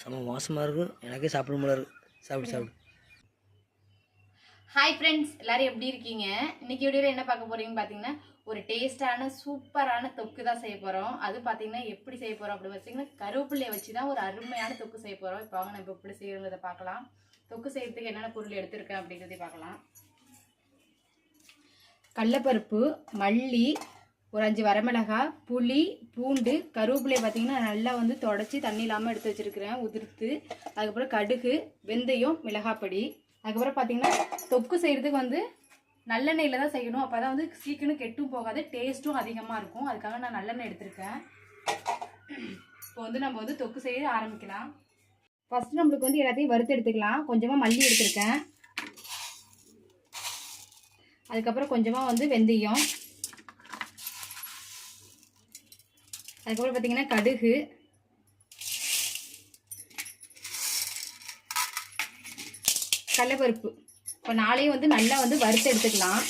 செம வாசமாக இருக்கும் எனக்கே சாப்பிட முடியல இருக்கு. சாப்பிடு சாப்பிடு. ஹாய் ஃப்ரெண்ட்ஸ் எல்லாரும் எப்படி இருக்கீங்க? இன்னைக்கு வீடியோவில் என்ன பார்க்க போறீங்கன்னு பார்த்தீங்கன்னா ஒரு டேஸ்டான சூப்பரான தொக்கு தான் செய்ய போகிறோம் அது பார்த்தீங்கன்னா எப்படி செய்ய போகிறோம் அப்படி பார்த்தீங்கன்னா கருவேப்பிள்ளையை வச்சு தான் ஒரு அருமையான தொக்கு செய்ய போகிறோம் இப்போ வாங்க நம்ம எப்படி செய்யறதை பார்க்கலாம். தொக்கு செய்யறதுக்கு என்னென்ன பொருள் எடுத்திருக்கேன் அப்படிங்கிறதை பார்க்கலாம். கடலப்பருப்பு மல்லி ஒரு அஞ்சு வரமிளகாய் புளி பூண்டு கருவேப்பிலையை பார்த்தீங்கன்னா நல்லா வந்து தொடச்சி தண்ணி இல்லாமல் எடுத்து வச்சுருக்கிறேன் உதிர்த்து. அதுக்கப்புறம் கடுகு வெந்தயம் மிளகாப்பொடி. அதுக்கப்புறம் பார்த்தீங்கன்னா தொக்கு செய்கிறதுக்கு வந்து நல்லெண்ணெயில் தான் செய்யணும். அப்போ தான் வந்து சீக்கிரம் கெட்டும் போகாது டேஸ்ட்டும் அதிகமாக இருக்கும். அதுக்காக நான் நல்லெண்ணெய் எடுத்திருக்கேன். இப்போ வந்து நம்ம வந்து தொக்கு செய்ய ஆரம்பிக்கலாம். ஃபஸ்ட்டு நம்மளுக்கு வந்து எல்லாத்தையும் வறுத்து எடுத்துக்கலாம். கொஞ்சமாக மல்லி எடுத்திருக்கேன். அதுக்கப்புறம் கொஞ்சமாக வந்து வெந்தயம். அதுக்கப்புறம் பார்த்தீங்கன்னா கடுகு. கடலைப்பருப்பு இப்போ நாளையும் வந்து நல்லா வந்து வறுத்து எடுத்துக்கலாம்.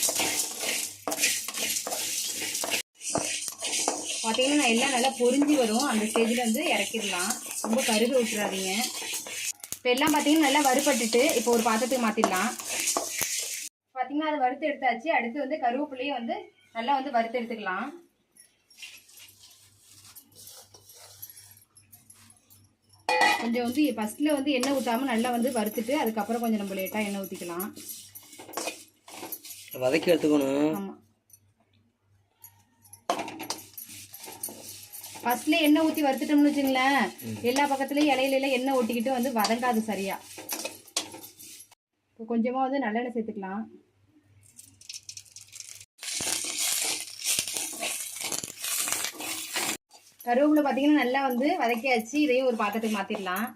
பார்த்தீங்கன்னா நான் எல்லாம் நல்லா பொரிஞ்சு வரும். அந்த ஸ்டேஜில் வந்து இறக்கிடலாம். ரொம்ப கருக விட்டுறாதீங்க. இப்போ எல்லாம் பார்த்தீங்கன்னா நல்லா வறுபட்டுட்டு இப்போ ஒரு பாத்திரத்துக்கு மாற்றிடலாம் பார்த்தீங்கன்னா அதை வறுத்து எடுத்தாச்சு. அடுத்து வந்து கருவேப்பிலையும் வந்து நல்லா வந்து வறுத்து எடுத்துக்கலாம். கொஞ்சம் வந்து ஃபஸ்ட்டில் வந்து எண்ணெய் ஊற்றாமல் நல்லா வந்து வறுத்துட்டு அதுக்கப்புறம் கொஞ்சம் நம்ம லேட்டாக எண்ணெய் ஊற்றிக்கலாம் வதக்கி எடுத்துக்கணும். ஆமாம் ஃபர்ஸ்ட்ல எண்ணெய் ஊற்றி வறுத்துட்டோம்னு வச்சுங்களேன் எல்லா பக்கத்துலயும் இலையில எல்லாம் எண்ணெய் ஒட்டிக்கிட்டு வந்து வதங்காது சரியா. இப்போ கொஞ்சமாக வந்து நல்லெண்ணெய் சேர்த்துக்கலாம். கருவேப்பிலை பார்த்தீங்கன்னா நல்லா வந்து வதக்கியாச்சு. இதையும் ஒரு பாத்திரத்துக்கு மாற்றிடலாம்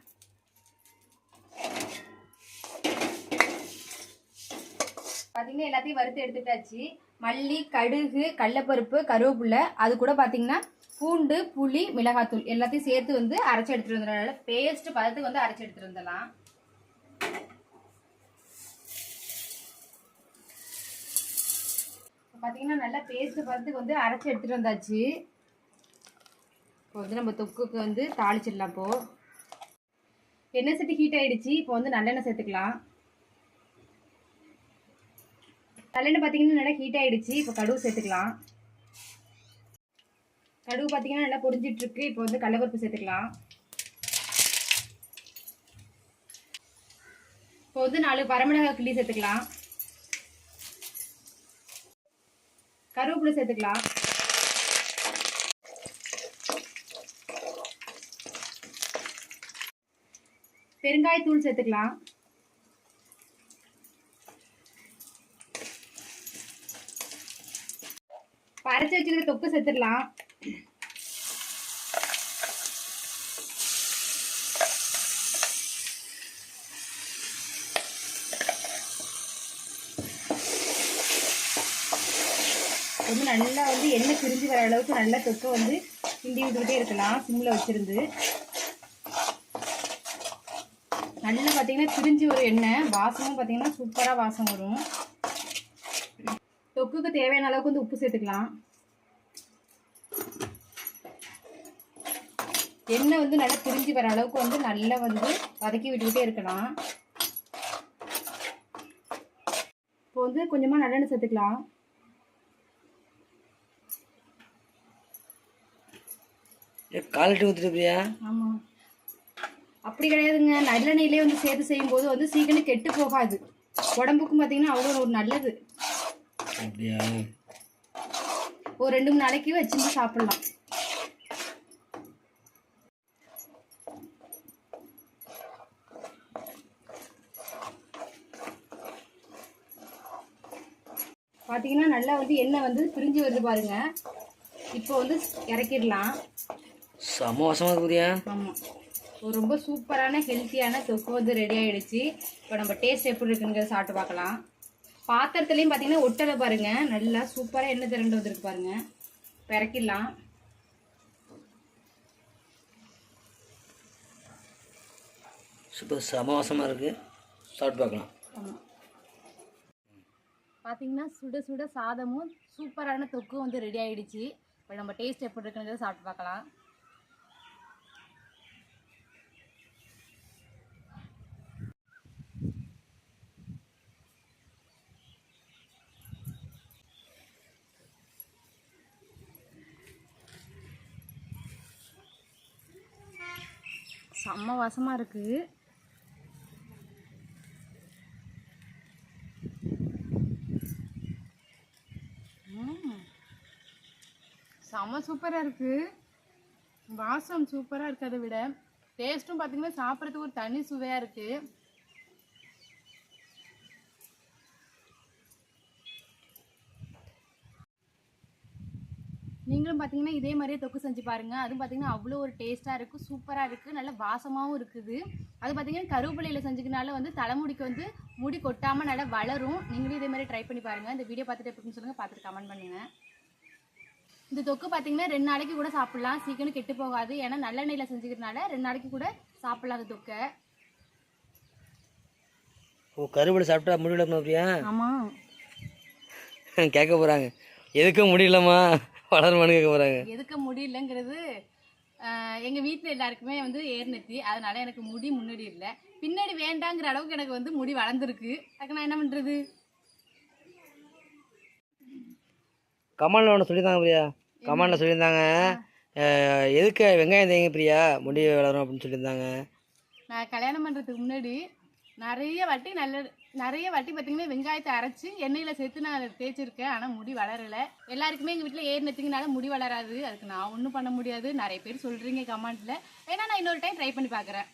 பார்த்தீங்கன்னா எல்லாத்தையும் வறுத்து எடுத்துட்டாச்சு மல்லி கடுகு கடலப்பருப்பு கருவேப்பிலை அது கூட பார்த்தீங்கன்னா பூண்டு புளி மிளகாத்தூள் எல்லாத்தையும் சேர்த்து வந்து அரைச்சி எடுத்துகிட்டு வந்துடலாம். பேஸ்ட் பதத்துக்கு வந்து அரைச்சி எடுத்துகிட்டு வந்துடலாம். பார்த்தீங்கன்னா நல்லா பேஸ்ட் பதத்துக்கு வந்து அரைச்சி எடுத்துட்டு வந்தாச்சு. இப்போ வந்து நம்ம தொக்குக்கு வந்து தாளிச்சிடலாம் இப்போ. எண்ணெய் சட்டி ஹீட் ஆயிடுச்சு. இப்போ வந்து நல்லெண்ணெய் சேர்த்துக்கலாம். நல்லெண்ணெய் பார்த்தீங்கன்னா நல்லா ஹீட் ஆயிடுச்சு. இப்போ கடுகு சேர்த்துக்கலாம். கடுகு பார்த்தீங்கன்னா நல்லா பொரிஞ்சிட்டு இருக்கு இப்போ வந்து கடலப்பருப்பு சேர்த்துக்கலாம். இப்போ வந்து நாலு பரமிளகாய் கிள்ளி சேர்த்துக்கலாம். கருவேப்பிலை சேர்த்துக்கலாம். பெருங்காயத்தூள் சேர்த்துக்கலாம். அரைச்சி வச்சிருக்க தொக்கு சேர்த்துடலாம். வந்து நல்லா வந்து எண்ணெய் பிரிஞ்சு வர அளவுக்கு நல்லா தொக்கை வந்து கிண்டி விட்டுக்கிட்டே இருக்கலாம். சிம்மில் வச்சிருந்து. நல்லா பார்த்தீங்கன்னா பிரிஞ்சு வரும் எண்ணெய். வாசமும் பார்த்தீங்கன்னா சூப்பராக வாசம் வரும். தொக்குக்கு தேவையான அளவுக்கு வந்து உப்பு சேர்த்துக்கலாம். எண்ணெய் வந்து நல்லா பிரிஞ்சு வர அளவுக்கு வந்து நல்லா வந்து வதக்கி விட்டுக்கிட்டே இருக்கலாம். இப்போ வந்து கொஞ்சமாக நல்லெண்ணெய் சேர்த்துக்கலாம். கால் லிட்டர் ஊற்றிட்டு ஆமாம் அப்படி கிடையாதுங்க. நல்லெண்ணெயிலே வந்து சேர்த்து செய்யும்போது வந்து சீக்கிரம் கெட்டு போகாது. உடம்புக்கும் பார்த்தீங்கன்னா அவ்வளோ ஒரு நல்லது. அப்படியா? ஒரு ரெண்டு மூணு நாளைக்கு வச்சிருந்து சாப்பிடலாம். பார்த்தீங்கன்னா நல்லா வந்து எண்ணெய் வந்து பிரிஞ்சு வருது பாருங்க. இப்போ வந்து இறக்கிடலாம். செம வாசமாக இருக்கு பிரியா ஆமாம் ஒரு ரொம்ப சூப்பரான ஹெல்த்தியான தொக்கு வந்து ரெடி ஆயிடுச்சு. இப்போ நம்ம டேஸ்ட் எப்படி இருக்குங்கிறத சாப்பிட்டு பார்க்கலாம். பாத்திரத்துலேயும் பார்த்தீங்கன்னா ஒட்டலை பாருங்க. நல்லா சூப்பராக எண்ணெய் திரண்டு வந்திருக்கு பாருங்க. இப்போ இறக்கிடலாம் சூப்பர். செம வாசமாக இருக்குது சாப்பிட்டு பார்க்கலாம். ஆமாம் பார்த்தீங்கன்னா சுட சுட சாதமும் சூப்பரான தொக்கும் வந்து ரெடி ஆயிடுச்சு. இப்போ நம்ம டேஸ்ட் எப்படி இருக்குங்கிறத சாப்பிட்டு பார்க்கலாம். செம்ம வாசமாக இருக்குது செம்ம சூப்பராக இருக்குது வாசம் சூப்பராக இருக்குது அதை விட. டேஸ்ட்டும் பார்த்திங்கன்னா சாப்பிட்றதுக்கு ஒரு தனி சுவையாக இருக்குது நீங்களும் பார்த்தீங்கன்னா இதே மாதிரியே தொக்கு செஞ்சு பாருங்கள் அதுவும் பார்த்தீங்கன்னா அவ்வளோ ஒரு டேஸ்ட்டாக இருக்குது சூப்பராக இருக்குது நல்ல வாசமாகவும் இருக்குது. அது பார்த்தீங்கன்னா கருவேப்பிலையில் செஞ்சுக்கனால வந்து தலைமுடிக்கு வந்து முடி கொட்டாமல் நல்லா வளரும். நீங்களும் இதே மாதிரி ட்ரை பண்ணி பாருங்கள் இந்த வீடியோ பார்த்துட்டு எப்படின்னு சொல்லுங்கள் பார்த்துட்டு கமெண்ட் பண்ணுங்கள் இந்த தொக்கு பார்த்தீங்கன்னா ரெண்டு நாளைக்கு கூட சாப்பிட்லாம். சீக்கிரம் கெட்டு போகாது. ஏன்னா நல்லெண்ணெயில் செஞ்சுக்கிறதுனால ரெண்டு நாளைக்கு கூட சாப்பிட்லாம் அந்த தொக்கை. ஓ கருவேப்பிலை சாப்பிட்டா முடி வளர்க்கணும் பிரியா ஆமாம் கேட்க போகிறாங்க எதுக்கும் முடியலம்மா வளருமான்னு கேட்க போகிறாங்க எதுக்க முடியலங்கிறது எங்கள் வீட்டில் எல்லாருக்குமே வந்து ஏர்நெத்தி அதனால எனக்கு முடி முன்னாடி இல்லை. பின்னாடி வேண்டாங்கிற அளவுக்கு எனக்கு வந்து முடி வளர்ந்துருக்கு. அதுக்கு நான் என்ன பண்ணுறது கமாண்டில் ஒன்று சொல்லியிருந்தாங்க பிரியா. கமாண்டில் சொல்லியிருந்தாங்க. எதுக்கு வெங்காயம் தேங்க பிரியா? முடி வளரும் அப்படின்னு சொல்லியிருந்தாங்க. நான் கல்யாணம் பண்ணுறதுக்கு முன்னாடி நிறைய வாட்டி நல்ல நிறைய வாட்டி பார்த்தீங்கன்னா வெங்காயத்தை அரைச்சி எண்ணெயில் சேர்த்து நான் தேய்ச்சிருக்கேன். ஆனால் முடி வளரலை. எல்லாருக்குமே எங்கள் வீட்டில் ஏறினத்துக்குனால முடி வளராது. அதுக்கு நான் ஒன்றும் பண்ண முடியாது. நிறைய பேர் சொல்கிறீங்க கமெண்ட்டில் ஏன்னா நான் இன்னொரு டைம் ட்ரை பண்ணி பார்க்குறேன்